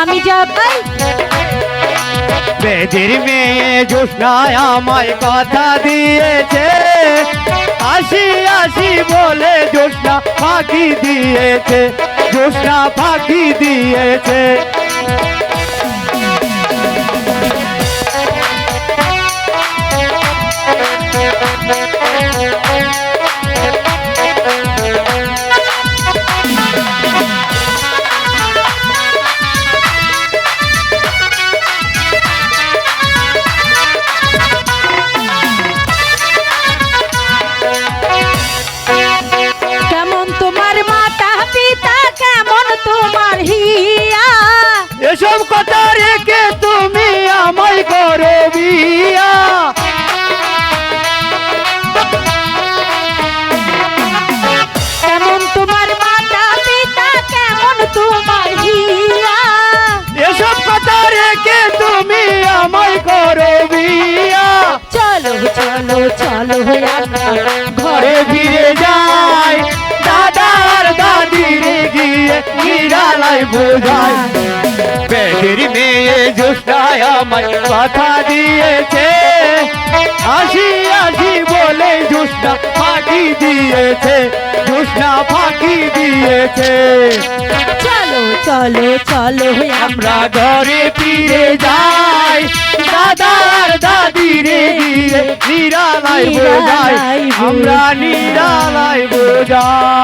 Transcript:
আমি যাবাই বেদির মেয়ে জোসনায় আমায় কথা দিয়েছে। আসি আসি বলে জোসনা ফাঁকি দিয়েছে। জোসনা ফাঁকি দিয়েছে। এসব কথা রেখে তুমি আমায় করো বিয়া। কেমন তোমার মাতা পিতা কেমন তোমার হিয়া। এসব কথা রেখে তুমি আমায় করো বিয়া। চলো চলো চলো আমরা ঘরে ফিরে যায় দাদার দাদির গিয়ে নিরালাই বোঝাই বেদের মেয়ে আমায় কথা দিয়েছে। আসি আসি বলে জোসনা ফাঁকি দিয়েছে জোসনা ফাঁকি দিয়েছে। চলো চলো চলো আমরা ঘরে ফিরে যাই। দাদার দাদির গিয়ে নিরালাই বোঝাই। আমরা নিরালাই বোঝাই।